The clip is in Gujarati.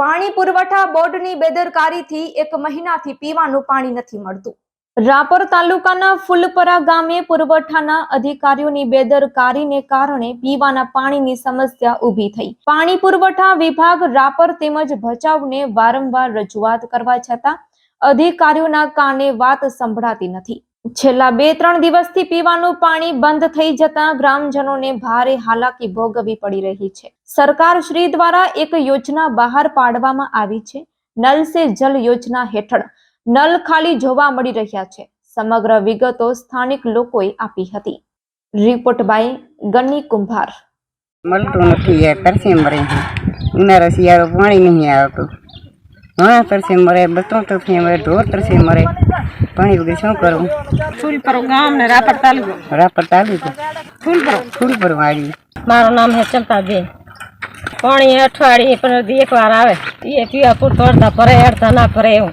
પાણી પુરવઠા બોર્ડની બેદરકારીથી એક મહિનાથી પીવાનું પાણી નથી મળતું. રાપર તાલુકાના ફૂલપરા ગામે પુરવઠાના અધિકારીઓની બેદરકારીને કારણે પીવાના પાણીની સમસ્યા ઊભી થઈ. પાણી પુરવઠા વિભાગ રાપર તેમજ ભચાઉને વારંવાર રજૂઆત કરવા છતાં અધિકારીઓના કાને વાત સંભળાતી નથી. છેલ્લા બે, ત્રણ દિવસથી પીવાનું પાણી બંધ થઈ જતા ગ્રામજનોને ભારે હાલાકી ભોગવવી પડી રહી છે. સરકાર શ્રી દ્વારા એક યોજના બહાર પાડવામાં આવી છે. નલ સે જલ યોજના હેઠળ નલ ખાલી જોવા મળી રહ્યા છે. સમગ્ર વિગતો સ્થાનિક લોકોએ આપી હતી. રિપોર્ટ બાય ગની કુંભાર. મળતું નથી યાર મરે ઉનાળા શિયાળો પાણી નહીં આવતું. ઘણા તરસે મરે બસો તરસે મરે, ઢોર તરસે મરે. પાણી વગર શું કરવું? ફૂલપરો ગામ ને રાપર તાલુકો. રાપર તાલુકો? ફૂલપરો ફૂલપરો પર વાળી મારું નામ હે ચંપાબેન. પાણી અઠવાડિયે પણ એક વાર આવે. એ પીવા પૂરતો અડધા ભરે અડધા ના ભરે એવું.